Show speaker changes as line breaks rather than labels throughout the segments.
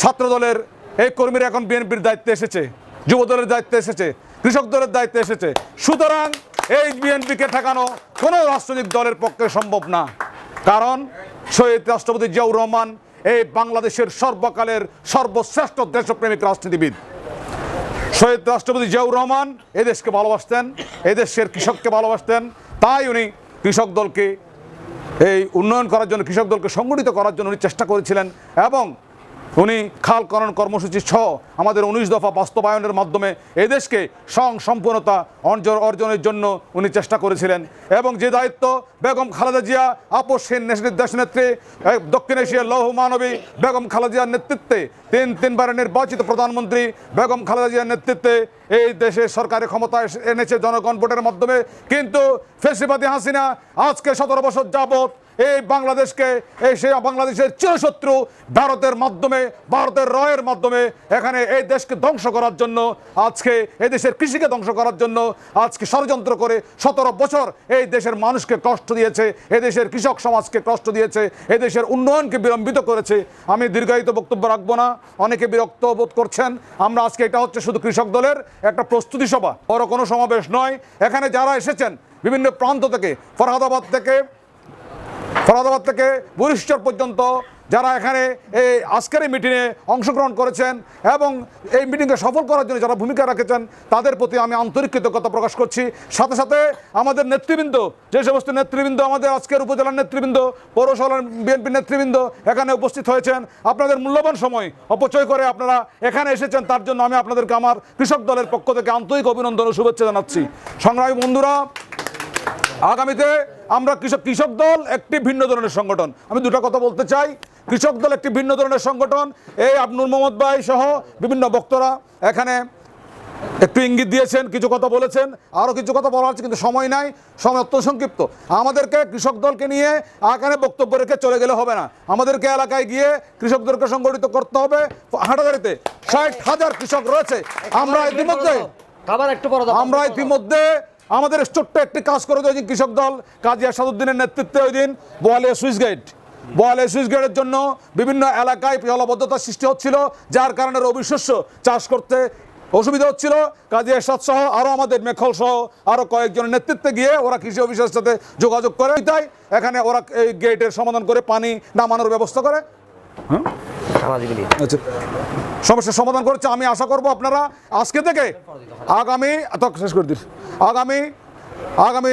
ছাত্র দলের এই কর্মীরা এখন বিএনপির দায়িত্বে এসেছে যুব দলের দায়িত্বে এসেছে কৃষক দলের দায়িত্বে এসেছে। সুতরাং এই বিএনপিকে ঠেকানো কোনো রাজনৈতিক দলের পক্ষে সম্ভব না। কারণ শহীদ রাষ্ট্রপতি জিয়াউর রহমান এই বাংলাদেশের সর্বকালের সর্বশ্রেষ্ঠ দেশপ্রেমিক রাজনীতিবিদ। শহীদ রাষ্ট্রপতি জিয়াউর রহমান এদেশকে ভালোবাসতেন এদেশের কৃষককে ভালোবাসতেন। তাই উনি কৃষক দলকে এই উন্নয়ন করার জন্য, কৃষক দলকে সংগঠিত করার জন্য উনি চেষ্টা করেছিলেন এবং উনি খাল করণ কর্মসূচি সহ আমাদের উনিশ দফা বাস্তবায়নের মাধ্যমে এদেশকে সং সম্পূর্ণতা অর্জন অর্জনের জন্য উনি চেষ্টা করেছিলেন। এবং যে দায়িত্ব, বেগম খালেদা জিয়া আপসহীন দেশনেত্রী এই দক্ষিণ এশিয়ার লৌহ মানবী বেগম খালেদা জিয়ার নেতৃত্বে তিন, তিনবারের নির্বাচিত প্রধানমন্ত্রী বেগম খালেদা জিয়ার নেতৃত্বে এই দেশে সরকারের ক্ষমতায় এনেছে জনগণ ভোটের মাধ্যমে। কিন্তু ফেসিবাদী হাসিনা আজকে সতেরো বছর যাবত এই বাংলাদেশকে, এই সে বাংলাদেশের চিরশত্রু ভারতের মাধ্যমে, ভারতের রয়ের মাধ্যমে এখানে এই দেশকে ধ্বংস করার জন্য, আজকে এই দেশের কৃষিকে ধ্বংস করার জন্য, আজকে ষড়যন্ত্র করে সতেরো বছর এই দেশের মানুষকে কষ্ট দিয়েছে, এই দেশের কৃষক সমাজকে কষ্ট দিয়েছে, এই দেশের উন্নয়নকে বিলম্বিত করেছে। আমি দীর্ঘায়িত বক্তব্য রাখব না, অনেকে বিরক্ত বোধ করছেন। আমরা আজকে এটা হচ্ছে শুধু কৃষক দলের একটা প্রস্তুতি সভা, বড় কোনো সমাবেশ নয়। এখানে যারা এসেছেন, বিভিন্ন প্রান্ত থেকে, ফরহাদাবাদ থেকে ফরাদাবাদ থেকে বরিশচর পর্যন্ত যারা এখানে এই আজকের এই মিটিংয়ে অংশগ্রহণ করেছেন এবং এই মিটিংকে সফল করার জন্য যারা ভূমিকা রেখেছেন, তাদের প্রতি আমি আন্তরিক কৃতজ্ঞতা প্রকাশ করছি। সাথে সাথে আমাদের নেতৃবৃন্দ, যে সমস্ত নেতৃবৃন্দ, আমাদের আজকের উপজেলার নেতৃবৃন্দ, পৌরসভার বিএনপির নেতৃবৃন্দ এখানে উপস্থিত হয়েছেন। আপনাদের মূল্যবান সময় অপচয় করে আপনারা এখানে এসেছেন, তার জন্য আমি আপনাদেরকে আমার কৃষক দলের পক্ষ থেকে আন্তরিক অভিনন্দন ও শুভেচ্ছা জানাচ্ছি। সংগ্রামী বন্ধুরা আগামীতে আমরা কৃষক কৃষক দল একটি ভিন্ন ধরনের সংগঠন। আমি দুটো কথা বলতে চাই। কৃষক দল একটি ভিন্ন ধরনের সংগঠন। এই আবনুর মোহাম্মদ ভাই সহ বিভিন্ন বক্তরা এখানে একটু ইঙ্গিত দিয়েছেন কিছু কথা বলেছেন আরও কিছু কথা বলা হচ্ছে কিন্তু সময় নাই সময় অত্যন্ত সংক্ষিপ্ত। আমাদেরকে কৃষক দলকে নিয়ে এখানে বক্তব্য রেখে চলে গেলে হবে না। আমাদেরকে এলাকায় গিয়ে কৃষকদেরকে সংগঠিত করতে হবে। হাটাদারিতে ষাট হাজার কৃষক রয়েছে। আমরা ইতিমধ্যে। আমরা ইতিমধ্যে আমাদের ছোট্ট একটি কাজ করে দিন কৃষক দল কাজী আসাদুদ্দিনের নেতৃত্বে ওই দিন Boalia switch gate. Boalia switch গেটের জন্য বিভিন্ন এলাকায় জলবদ্ধতার সৃষ্টি হচ্ছিল যার কারণে রবি শস্য চাষ করতে অসুবিধা হচ্ছিল। কাজী এরশাদ সহ আরও আমাদের মেখল সহ আরও কয়েকজনের নেতৃত্বে গিয়ে ওরা কৃষি অফিসের সাথে যোগাযোগ করে। তাই এখানে ওরা এই গেটের সমাধান করে পানি নামানোর ব্যবস্থা করে।
লীগ।
আচ্ছা। সমস্যার সমাধান করেছে, আমি আশা করব আপনারা আজকে থেকে আগামী, তো শেষ করে দিন আগামী আগামী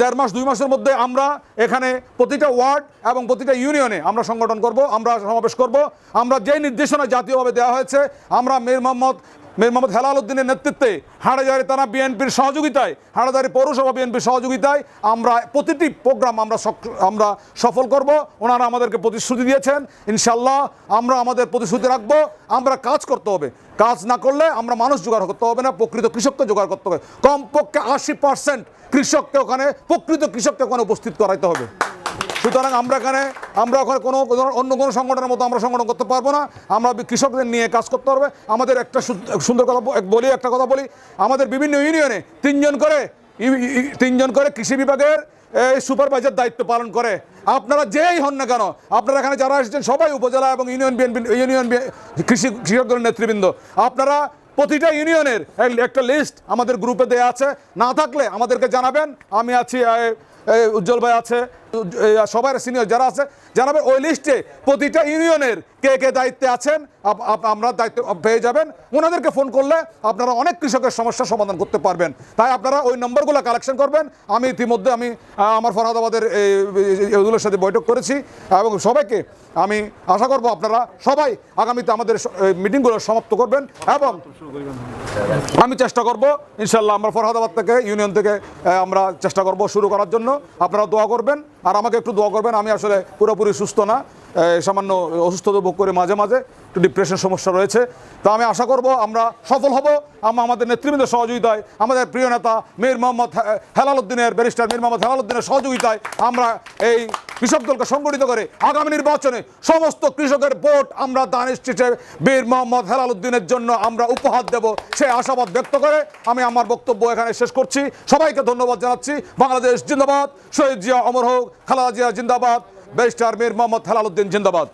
দেড় মাস, দুই মাসের মধ্যে আমরা এখানে প্রতিটা ওয়ার্ড এবং প্রতিটা ইউনিয়নে আমরা সংগঠন করব, আমরা সমাবেশ করব, আমরা যেই নির্দেশনা জাতীয়ভাবে দেওয়া হয়েছে, আমরা মীর মোহাম্মদ মীর মোহাম্মদ হেলাল উদ্দিনের নেতৃত্বে হাড়াজারি থানা বিএনপির সহযোগিতায় হাড়াজারি পৌরসভা বিএনপির সহযোগিতায় আমরা প্রতিটি প্রোগ্রাম আমরা আমরা সফল করব। ওনারা আমাদেরকে প্রতিশ্রুতি দিয়েছেন। ইনশাল্লাহ আমরা আমাদের প্রতিশ্রুতি রাখব। আমরা কাজ করতে হবে। কাজ না করলে আমরা মানুষ জোগাড় করতে হবে না, প্রকৃত কৃষককে জোগাড় করতে হবে। কমপক্ষে আশি পার্সেন্ট কৃষককে ওখানে, প্রকৃত কৃষককে ওখানে উপস্থিত করাইতে হবে। সুতরাং আমরা এখানে, আমরা ওখানে কোনো অন্য কোনো সংগঠনের মতো আমরা সংগঠন করতে পারব না। আমরা কৃষকদের নিয়ে কাজ করতে হবে আমাদের একটা সুন্দর কথা বলি, একটা কথা বলি। আমাদের বিভিন্ন ইউনিয়নে তিনজন করে তিনজন করে কৃষি বিভাগের এই সুপারভাইজার দায়িত্ব পালন করে। আপনারা যেই হন না কেন, আপনারা এখানে যারা এসেছেন, সবাই উপজেলা এবং ইউনিয়ন বিএনপি ইউনিয়ন কৃষি কৃষক দলের নেতৃবৃন্দ। আপনারা প্রতিটা ইউনিয়নের একটা লিস্ট আমাদের গ্রুপে দেওয়া আছে। না থাকলে আমাদেরকে জানাবেন। আমি আছি উজ্জ্বল ভাই আছে সবার সিনিয়র যারা আছে, জানাবেন ওই লিস্টে প্রতিটা ইউনিয়নের কে কে দায়িত্বে আছেন, আপ- আপ- আমরা দায়িত্ব পেয়ে যাবেন। ওনাদেরকে ফোন করলে আপনারা অনেক কৃষকের সমস্যার সমাধান করতে পারবেন। তাই আপনারা ওই নম্বরগুলো কালেকশন করবেন। আমি ইতিমধ্যে আমি আমার ফরহাদাবাদের এগুলোর সাথে বৈঠক করেছি এবং সবাইকে আমি আশা করব আপনারা সবাই আগামীতে আমাদের মিটিংগুলো সমাপ্ত করবেন এবং আমি চেষ্টা করব ইনশাল্লাহ আমরা ফরহাদাবাদ থেকে ইউনিয়ন থেকে আমরা চেষ্টা করব শুরু করার জন্য। আপনারা দোয়া করবেন। আর আমাকে একটু দোয়া করবেন, আমি আসলে পুরোপুরি সুস্থ না। সামান্য অসুস্থতা ভোগ করে মাঝে মাঝে একটু ডিপ্রেশন সমস্যা রয়েছে। তা আমি আশা করব আমরা সফল হব। আমরা আমাদের নেতৃবৃন্দের সহযোগিতায়, আমাদের প্রিয় নেতা মীর মোহাম্মদ হে- হেলাল উদ্দিনের, ব্যারিস্টার মীর মোহাম্মদ হেলাল উদ্দিনের সহযোগিতায় আমরা এই কৃষক দলকে সংগঠিত করে আগামী নির্বাচনে সমস্ত কৃষকের ভোট আমরা দান স্ট্রিটে বীর মোহাম্মদ হেলাল উদ্দিনের জন্য আমরা উপহার দেব, সে আশাবাদ ব্যক্ত করে আমি আমার বক্তব্য এখানে শেষ করছি। সবাইকে ধন্যবাদ জানাচ্ছি। বাংলাদেশ জিন্দাবাদ। শহীদ জিয়া অমর হোক, খালাদা জিয়া জিন্দাবাদ। ব্যারিস্টার মীর মোহাম্মদ হেলাল উদ্দিন জিন্দাবাদ।